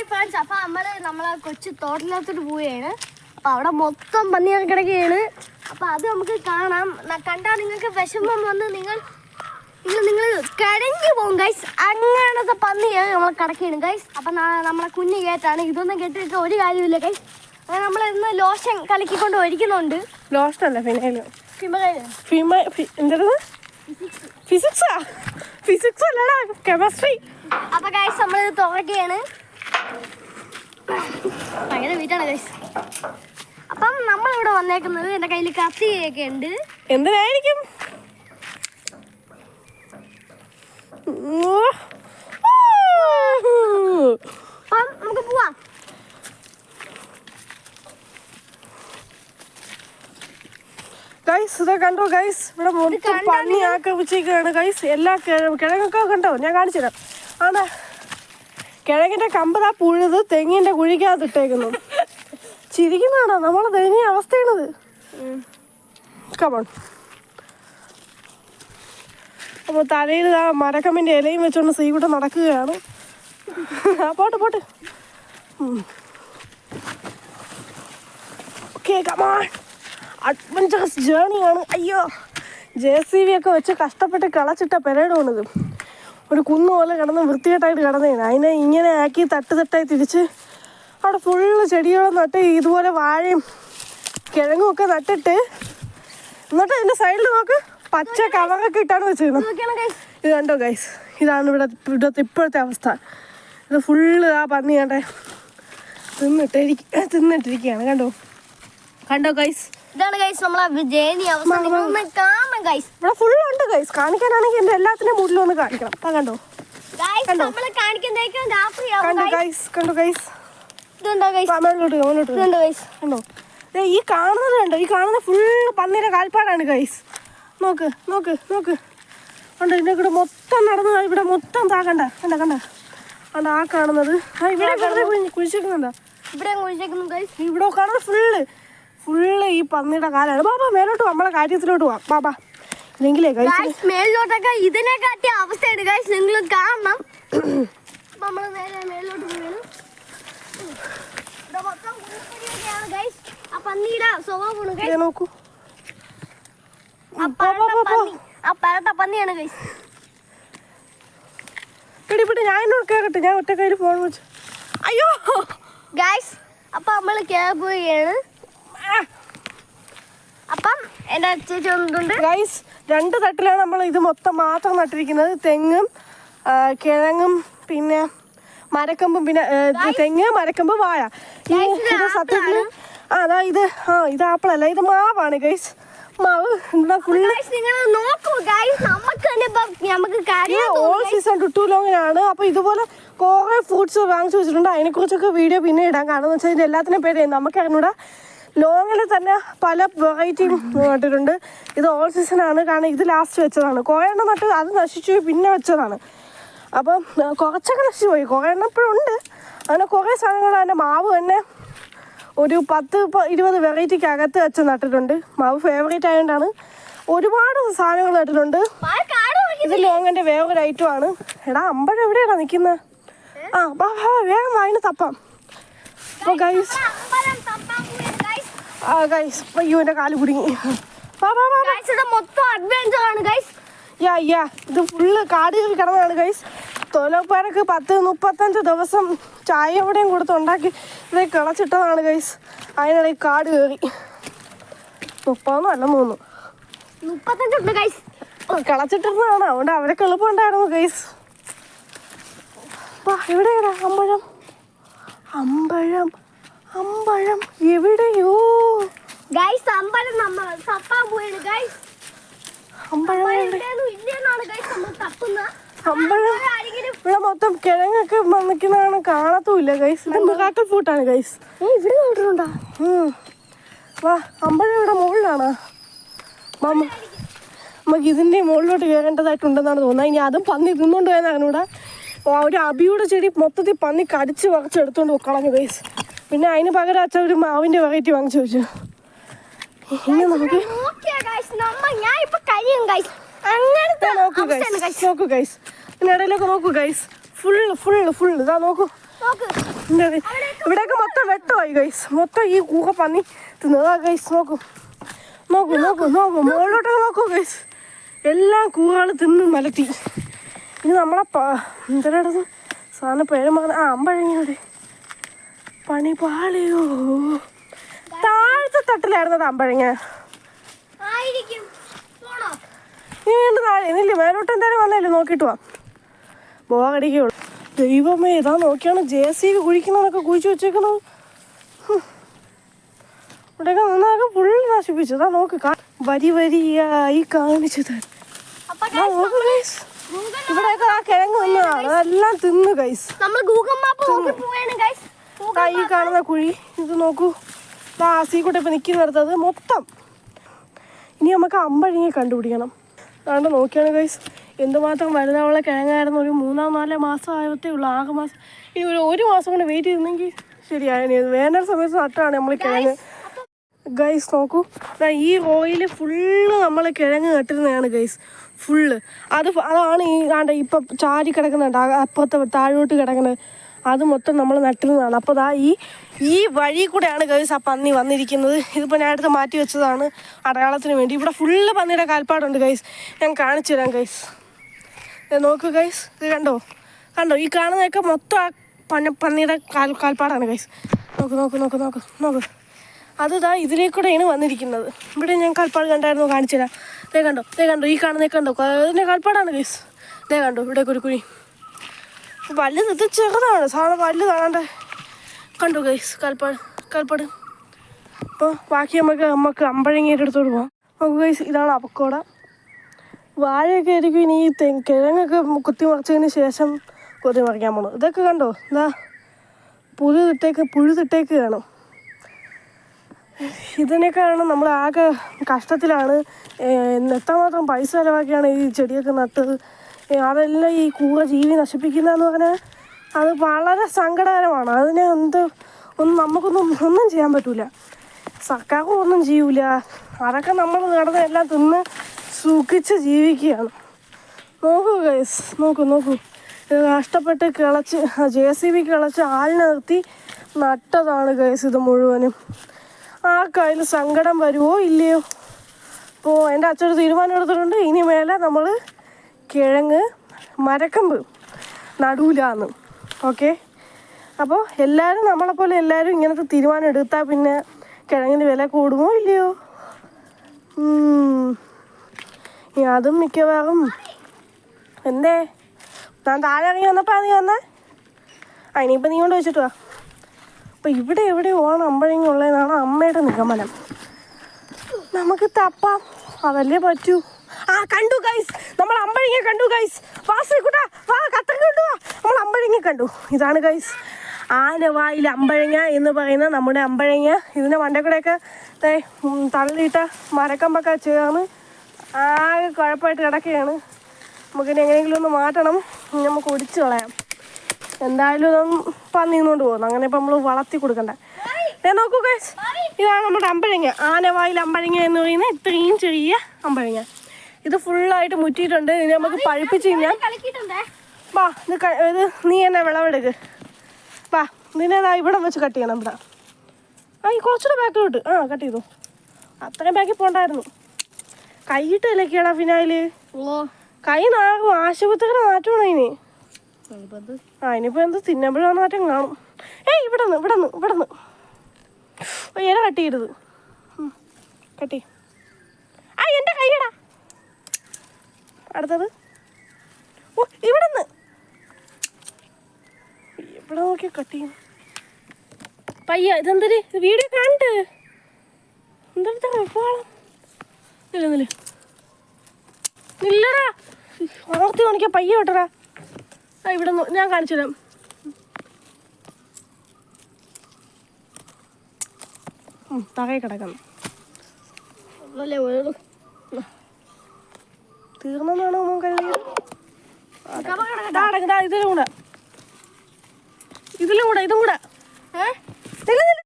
Hi friends അപ്പൊ നമ്മൾ നമ്മളെ കൊച്ചു തോട്ടിനകത്തോട്ട് പോവുകയാണ്. അപ്പൊ അവിടെ മൊത്തം പന്നികൾ കിടക്കുകയാണ്. അപ്പൊ അത് നമുക്ക് കാണാം. കണ്ടാ കണ്ടാൽ നിങ്ങൾക്ക് വിഷമം വന്ന് നിങ്ങൾ നിങ്ങൾ നിങ്ങൾ കിടങ്ങി പോകും ഗൈസ് അങ്ങനത്തെ പന്നിയാണ് നമ്മൾ കിടക്കുകയാണ് ഗൈസ് അപ്പൊ നമ്മളെ കുഞ്ഞ് കേട്ടാണ് ഇതൊന്നും കേട്ടിട്ട് ഒരു കാര്യമില്ല ഗൈസ് അങ്ങനെ നമ്മൾ ഇന്ന് ലോഷൻ കലക്കിക്കൊണ്ട് ഒരിക്കുന്നുണ്ട് ലോഷൻ അല്ല ഫിനൈൽ എന്തായിരുന്നു ഫിസിക്സാ. ഫിസിക്സ്? അല്ലടാ കെമിസ്ട്രി അപ്പൊ ഗൈസ് നമ്മൾ തുറക്കുകയാണ്. ഭയങ്കര വീട്ടാണ് ഗൈസ് അപ്പം നമ്മളിവിടെ വന്നേക്കുന്നത് എന്റെ കയ്യിൽ കത്തിയൊക്കെ ഉണ്ട്. എന്തിനായിരിക്കും. അപ്പം നമുക്ക് പോവാം. ഗൈസ് ഇതാ കണ്ടോ ഗൈസ് ഇവിടെ മൊത്തം കണ്ടാ പന്നി ആക്രമിച്ചേക്കാണ് ഗൈസ് എല്ലാ കിഴ- കിഴങ്ങൊക്കെ കണ്ടോ? ഞാൻ കാണിച്ചു തരാം ആണാ? കിഴങ്ങിന്റെ കമ്പതാ പുഴുത് തെങ്ങിന്റെ കുഴിക്കകത്ത് ഇട്ടേക്കുന്നു. ചിരിക്കുന്നതാണോ? നമ്മളെ ദയനീയ അവസ്ഥയാണിത്. കമൺ അപ്പോൾ തലയിൽ ആ മരക്കമ്മിന്റെ ഇലയും വെച്ചുകൊണ്ട് സീകൂടെ നടക്കുകയാണ്. ആ പോട്ട് പോട്ട്. ഓക്കെ അഡ്വഞ്ചറസ് ജേണിയാണ് അയ്യോ ജെ സി ബി ഒക്കെ വെച്ച് കഷ്ടപ്പെട്ട് കളച്ചിട്ട പെരേഡാണിത് ഒരു കുന്ന് പോലെ കിടന്ന് വൃത്തികെട്ടായിട്ട് കിടന്നേന്. അതിനെ ഇങ്ങനെ ആക്കി തട്ട് തട്ടായി തിരിച്ച് അവിടെ ഫുള്ള് ചെടികളും നട്ട് ഇതുപോലെ വാഴയും കിഴങ്ങും ഒക്കെ നട്ടിട്ട് എന്നിട്ട് അതിന്റെ സൈഡിൽ നോക്ക് പച്ച കവറൊക്കെ ഇട്ടാണ് വെച്ചിരുന്നത്. ഇത് കണ്ടോ ഗൈസ് ഇതാണ് ഇവിടെ ഇവിടുത്തെ ഇപ്പോഴത്തെ അവസ്ഥ. ഇത് ഫുള്ള് ആ പന്നി കണ്ടേ. തിന്നിട്ടിരിക്ക തിന്നിട്ടിരിക്കുകയാണ് കണ്ടോ? കണ്ടോ ഗൈസ് ഇതാണ് ഗൈസ് നമ്മളെ ജേണി അവസ്ഥ. കാണണം ഗൈസ് ഇവിടെ ഫുള്ളുണ്ട് ഗൈസ് കാണിക്കാനാണെങ്കിൽ എന്റെ എല്ലാത്തിന്റെ മൂട്ടിലും ഒന്ന് കാണിക്കണം. ആ കണ്ടോ? കണ്ടോ? കണ്ടോ. ഗൈസ് ഗൈസ് ഈ കാണുന്നത് കണ്ടോ? ഈ കാണുന്ന ഫുൾ പന്നിയുടെ കാൽപ്പാടാണ് ഗൈസ് നോക്ക് നോക്ക് നോക്ക്. കണ്ടോ ഇതിന്റെ കൂടെ മൊത്തം നടന്നു ഇവിടെ മൊത്തം താ കണ്ട കണ്ട കണ്ട. കണ്ട ആ കാണുന്നത്. ആ ഇവിടെ വെറുതെ കുഴി- കുഴിച്ചിരിക്കുന്നുണ്ടോ ഇവിടെ കുഴിച്ചേക്കുന്നു ഗൈസ് ഇവിടെ കാണുന്നത് ഫുള്ള് ഫുള്ള് ഈ പന്നിയുടെ കാലാണ്. ബാബാ മേലോട്ട് നമ്മളെ കാര്യത്തിലോട്ട് പോവാം ബാബാ ഇല്ലെങ്കിലേ മേളിലോട്ടൊക്കെ ഇതിനെ കാട്ടിയ അവസ്ഥയാണ്. ഗൈസ് നിങ്ങൾ കാണണം. നമ്മൾ നേരെ മേളിലോട്ട് ദേ നോക്കൂ. പന്നിയാണ് ഗൈസ് പിടി പിടി ഞാൻ എന്നോട് കേറട്ടെ. ഞാൻ ഒറ്റ കയ്യിൽ ഫോൺ വെച്ചു. അയ്യോ! ഗൈസ് അപ്പൊ നമ്മൾ കേറി പോവുകയാണ്. അപ്പം എന്താ ചേച്ചി വന്നിട്ടുണ്ട്. ഗൈസ് രണ്ട് തട്ടിലാണ് നമ്മൾ ഇത് മൊത്തം മാത്രം നട്ടിരിക്കുന്നത്. തെങ്ങും കിഴങ്ങും പിന്നെ മരക്കമ്പും പിന്നെ തെങ്ങ് മരക്കമ്പ് വാഴ. ഇത് സത്യത്തിൽ ആ അതാ ഇത്. ആ ഇത് ആപ്പിളല്ല ഇത് മാവാണ് ഗൈസ് മാവ് ഫുള്ള് ഓൾ സീസൺ ടുട്ടു ലോങ്ങിനാണ് അപ്പൊ ഇതുപോലെ കുറെ ഫ്രൂട്ട്സ് വാങ്ങിച്ചു വെച്ചിട്ടുണ്ട്. അതിനെക്കുറിച്ചൊക്കെ വീഡിയോ പിന്നെ ഇടാൻ കാരണം എന്ന് വെച്ചാൽ ഇത് എല്ലാത്തിനും പേര് നമുക്ക് അറിഞ്ഞൂടാ. ലോങ്ങിൽ തന്നെ പല വെറൈറ്റിയും നട്ടിട്ടുണ്ട്. ഇത് ഓൾ സീസണാണ് കാരണം ഇത് ലാസ്റ്റ് വെച്ചതാണ്. കുറേ എണ്ണം നട്ട് അത് നശിച്ചു പിന്നെ വെച്ചതാണ്. അപ്പം കുറച്ചൊക്കെ നശിച്ചു പോയി. കുറേ എണ്ണം ഇപ്പോഴും ഉണ്ട്. അങ്ങനെ കുറേ സാധനങ്ങൾ അതിന്റെ മാവ് തന്നെ ഒരു പത്ത് ഇരുപത് വെറൈറ്റിക്ക് അകത്ത് വെച്ച് നട്ടിട്ടുണ്ട്. മാവ് ഫേവറേറ്റ് ആയതുകൊണ്ടാണ് ഒരുപാട് സാധനങ്ങൾ നട്ടിട്ടുണ്ട്. ഇത് ലോങ്ങിന്റെ വേറൊരു ഐറ്റമാണ് എടാ അമ്പഴം എവിടെയാണ് നിൽക്കുന്നത് ആ വേഗം വായിന് തപ്പാം. അപ്പോൾ ഗൈസ് ആ ഗൈസ് കാൽ കുടുങ്ങി. മൊത്തം അഡ്വഞ്ചർ ആണ് ഗൈസ് യാ യാ ഇത് ഫുള്ള് കാടുകൾ കയറി കിടന്നതാണ് ഗൈസ് തൊലപ്പാരക്ക് പത്ത് മുപ്പത്തഞ്ച് ദിവസം ചായ എവിടെയും കൊടുത്ത് ഉണ്ടാക്കി ഇത് കിളച്ചിട്ടതാണ് ഗൈസ് അതിനിടയിൽ കാട് കയറി. മുപ്പതൊന്നും അല്ല മൂന്ന്. മുപ്പത്തഞ്ചുണ്ട് ഗൈസ് കിളച്ചിട്ടിരുന്നതാണ്. അതുകൊണ്ട് അവരൊക്കെ എളുപ്പമുണ്ടായിരുന്നു ഗൈസ് വാ എവിടെയാടാ അമ്പഴം? അമ്പഴം. അമ്പഴം എവിടെയോ? ഗൈസ് അമ്പഴം നമ്മൾ തപ്പാൻ പോയാണ് ഗൈസ് അമ്പഴം ഇല്ലെന്നാണ് ഗൈസ് നമ്മൾ അമ്പഴം ഇവിടെ മൊത്തം കിഴങ്ങൊക്കെ നിൽക്കുന്നതാണ് കാണത്തുമില്ല ഗൈസ് ഇത് മിറാക്കൽ ഫൂട്ടാണ് ഗൈസ് ഇവിടെ നോട്ടിട്ടുണ്ടോ വാ അമ്പഴം ഇവിടെ മുകളിലാണ്. മാമ നമുക്ക് ഇതിന്റെ മുകളിലോട്ട് കയറേണ്ടതായിട്ടുണ്ടെന്നാണ് തോന്നുന്നത്. ഇനി അതും പന്നി തിന്നുകൊണ്ട് പോയെന്നാണ് ഇവിടെ. ഒരു അബിയുടെ ചെടി മൊത്തത്തിൽ പന്നി കടിച്ച് വറച്ചെടുത്തോണ്ട് കളഞ്ഞു ഗൈസ് പിന്നെ അതിന് പകരം അച്ഛൻ ഒരു മാവിന്റെ വെറൈറ്റി വാങ്ങിച്ചു വെച്ചു ഇനി നമുക്ക് ഗൈസ് നോക്കൂ ഗൈസ് നോക്കൂ ഗൈസ് ഫുള്ള് ഫുള്ള് ഫുള്ള് ഇതാ നോക്കൂ. എന്താ? ഇവിടെയൊക്കെ മൊത്തം വെട്ടമായി ഗൈസ് മൊത്തം ഈ കൂഹ പന്നി തിന്നതാ. ഗൈസ് നോക്കൂ. നോക്കൂ നോക്കൂ. നോക്കൂ മുകളിലോട്ടൊക്കെ നോക്കൂ ഗൈസ് എല്ലാം കൂഹകൾ തിന്ന് മലത്തി ഇനി നമ്മളെ എന്തിനടുത്ത് സാധനം പേര് മകൻ ആ അമ്പഴങ്ങിയുടെ പണി പാളിയോ? താഴത്തെ തട്ടിലായിരുന്നു പോണോ? ഇനി വീണ്ടും താഴെ ഇന്നില്ലേ മേലോട്ട് എന്തായാലും വന്നല്ലേ നോക്കിയിട്ട് വാ. ബോകടിക്കുള്ളൂ ദൈവമേ ഇതാ നോക്കിയാണ് ജെ സി ബി കുഴിക്കുന്നതൊക്കെ കുഴിച്ചു വെച്ചേക്കുന്നത്. ഇവിടെയൊക്കെ നിന്നതൊക്കെ ഫുള്ള് നശിപ്പിച്ചു. ഇതാ നോക്ക് വരി വരിയായി കാണിച്ചു നോക്ക് guys. ഇവിടെയൊക്കെ ആ കിഴങ്ങ് വന്നതാണ് അതെല്ലാം തിന്നു ഗൈസ് നമ്മൾ ഗൂഗിൾ മാപ്പ് നോക്കി പോവാണ് ഗൈസ് ഈ കാണുന്ന കുഴി. ഇത് നോക്കൂ. ദാ ആസിക്കൂടെ ഇപ്പൊ നിൽക്കുന്നിടത്തത് മൊത്തം. ഇനി നമുക്ക് അമ്പഴങ്ങി കണ്ടുപിടിക്കണം. അതുകൊണ്ട് നോക്കിയാണ് ഗൈസ് എന്തുമാത്രം വലുതാവുള്ള കിഴങ്ങായിരുന്നു. ഒരു മൂന്നോ നാലോ മാസം ആയത്തേ ഉള്ളൂ. ആകെ മാസം. ഇനി ഒരു ഒരു മാസം കൊണ്ട് വെയിറ്റ് ചെയ്തിരുന്നെങ്കിൽ ശരിയായി. വേനൽ സമയത്ത് നട്ടാണ് നമ്മൾ കിഴങ്ങ്. ഗൈസ് നോക്കൂ. ഈ റോയിൽ ഫുള്ള് നമ്മൾ കിഴങ്ങ് നട്ടിരുന്നതാണ് ഗൈസ് ഫുള്ള് അത് അതാണ് ഈ ആണ്ട് ഇപ്പം ചാരി കിടക്കുന്നുണ്ട്. അപ്പുറത്തെ താഴോട്ട് കിടക്കുന്നത് അത് മൊത്തം നമ്മൾ നട്ടിരുന്നതാണ്. അപ്പോൾ ദാ ഈ ഈ വഴി കൂടെയാണ് ഗൈസ് ആ പന്നി വന്നിരിക്കുന്നത്. ഇതിപ്പോൾ ഞാൻ അടുത്ത് മാറ്റി വെച്ചതാണ് അടയാളത്തിന് വേണ്ടി. ഇവിടെ ഫുള്ള് പന്നിയുടെ കാൽപ്പാടുണ്ട് ഗൈസ്. ഞാൻ കാണിച്ചു തരാം ഗൈസ്. നോക്കൂ ഗൈസ്. ഇത് കണ്ടോ? കണ്ടോ? ഈ കാണുന്നതൊക്കെ മൊത്തം ആ പന്ന പന്നിയുടെ കാൽ കാൽപ്പാടാണ് ഗൈസ്. നോക്ക് നോക്ക് നോക്ക് നോക്ക് നോക്ക്. അത് ദാ ഇതിലേക്കൂടെയാണ് വന്നിരിക്കുന്നത്. ഇവിടെ ഞാൻ കാൽപ്പാട് കണ്ടായിരുന്നു കാണിച്ചു തരാം. ദേ കണ്ടോ? ദേ കണ്ടോ? ഈ കാണുന്നതൊക്കെ കണ്ടോ? അതിന്റെ കാൽപ്പാടാണ് ഗൈസ്. ദേ കണ്ടോ? ഇവിടെ ഒരു കുഴി. വലുത് ഇത് ചെറുതാണ് സാധനം വലുതാണ്ട് കണ്ടു ഗൈസ് കാൽപ്പാട് കാൽപ്പാട്. അപ്പോൾ ബാക്കി നമുക്ക് നമുക്ക് അമ്പഴങ്ങയുടെ അടുത്തോട്ട് പോകാം നമുക്ക് ഗൈസ് ഇതാണ് അവക്കോട. വാഴയൊക്കെ ആയിരിക്കും ഇനി ഈ കിഴങ്ങൊക്കെ കുത്തി മറിച്ചതിന് ശേഷം കുത്തി മറിക്കാൻ പോകണം ഇതൊക്കെ കണ്ടോ? എന്താ പുഴുതിട്ടേക്ക് പുഴുതിട്ടേക്ക് കാണും. ഇതിനേക്കാണ് നമ്മൾ ആകെ കഷ്ടത്തിലാണ് എത്രമാത്രം പൈസ ചിലവാക്കിയാണ് ഈ ചെടിയൊക്കെ നട്ടത്. അതെല്ലാം ഈ കൂടെ ജീവി നശിപ്പിക്കുന്നതെന്ന് പറഞ്ഞാൽ അത് വളരെ സങ്കടകരമാണ്. അതിനെ എന്ത് ഒന്നും നമുക്കൊന്നും ഒന്നും ചെയ്യാൻ പറ്റില്ല സർക്കാരും ഒന്നും ചെയ്യൂല. അതൊക്കെ നമ്മൾ നടന്ന് എല്ലാം തിന്ന് സുഖിച്ച് ജീവിക്കുകയാണ്. നോക്കൂ ഗൈസ് നോക്കൂ നോക്കൂ. കഷ്ടപ്പെട്ട് കിളച്ച് ജെ സി ബി കിളച്ച് ആളിനെ നിർത്തി നട്ടതാണ് ഗൈസ് ഇത് മുഴുവനും. ആ കയ്യിൽ സങ്കടം വരുമോ ഇല്ലയോ? അപ്പോൾ എന്റെ അച്ഛൻ തീരുമാനം എടുത്തിട്ടുണ്ട്. ഇനി മേലെ നമ്മൾ കിഴങ്ങ് മരക്കമ്പ് നടൂലാന്ന്. ഓക്കെ? അപ്പോൾ എല്ലാവരും നമ്മളെപ്പോലെ എല്ലാവരും ഇങ്ങനത്തെ തീരുമാനം എടുത്താൽ പിന്നെ കിഴങ്ങിന് വില കൂടുമോ ഇല്ലയോ? അതും മിക്കവാറും. എന്തേ? ഞാൻ താഴെ ഇറങ്ങി വന്നപ്പോൾ നീ വന്നേ? ആ ഇനിയിപ്പോൾ നീ കൊണ്ട് വെച്ചിട്ട് വാ. അപ്പോൾ ഇവിടെ എവിടെ ഓണം അമ്പഴങ്ങുള്ളതെന്നാണ് അമ്മയുടെ നിഗമനം. നമുക്ക് തപ്പാം. അതല്ലേ പറ്റൂ. ആ കണ്ടു ഗൈസ് നമ്മൾ അമ്പഴങ്ങ കണ്ടു ഗൈസ് വാസിക്കുട്ടാ വാ കത്തം കണ്ടു വാ. നമ്മൾ അമ്പഴങ്ങ കണ്ടു. ഇതാണ് ഗൈസ് ആനവായിൽ അമ്പഴങ്ങ എന്ന് പറയുന്ന നമ്മുടെ അമ്പഴങ്ങ. ഇതിന്റെ ഉം, തള്ളിയിട്ട മരക്കമ്പൊക്കെ ചേർന്ന് ആകെ കുഴപ്പമായിട്ട് കിടക്കുകയാണ്. നമുക്കിനി എങ്ങനെയെങ്കിലും ഒന്ന് മാറ്റണം. നമുക്ക് ഒടിച്ചു കളയാം. എന്തായാലും ഇതൊന്നും പന്നിന്നുകൊണ്ട് പോകുന്നു. അങ്ങനെ ഇപ്പം നമ്മൾ വളർത്തി കൊടുക്കണ്ട. ഞാൻ നോക്കൂ ഗൈസ് ഇതാണ് നമ്മുടെ അമ്പഴങ്ങ. ആനവായിൽ അമ്പഴങ്ങ എന്ന് പറയുന്ന ഇത്രയും ചെറിയ അമ്പഴങ്ങ. ഇത് ഫുള്ളായിട്ട് മുറ്റിയിട്ടുണ്ട്. ഇനി നമുക്ക് പഴുപ്പിച്ച് കഴിഞ്ഞാൽ വാ ഇത് നീ എന്നെ വിളവെടുക്ക്. വാ നിന്നെ ഇവിടെ വെച്ച് കട്ട് ചെയ്യണം ഇവിടെ ആ ഈ കുറച്ചുകൂടെ ബാക്കിലോട്ട് ആ കട്ട് ചെയ്തു. അത്രയും ബാക്കി പോണ്ടായിരുന്നു. കൈയിട്ട് ഇലക്കിയടാ ഫിനായിൽ. കൈ നാകും ആശുപത്രിയുടെ മാറ്റമാണ് ഇനി. ആ ഇനിയിപ്പോ എന്ത്? തിന്നുമ്പോഴാണ് മാറ്റം കാണും. ഏയ് ഇവിടെ നിന്ന് ഇവിടെ നിന്ന് ഇവിടെ നിന്ന്. ഇല കട്ട് ചെയ്യരുത്. കട്ടി കട്ട് ചെയ്യ്. ആ എന്റെ കൈയടാ. അടുത്തത്? ഓ ഇവിടെ നിന്ന് ഇവിടെ നോക്കി കട്ട് ചെയ്യും പയ്യ വീഡിയോ കണ്ട്. എന്തെടുത്ത നില്ലടാ. ഓർത്തി കാണിക്കാൻ പയ്യ വിട്ടടാ. ആ ഇവിടെ ഞാൻ കാണിച്ചു തരാം. തറയെ കിടക്കണം അല്ലേ ദാ ഇതിലും കൂടെ. ഇതും കൂടെ. ഏ.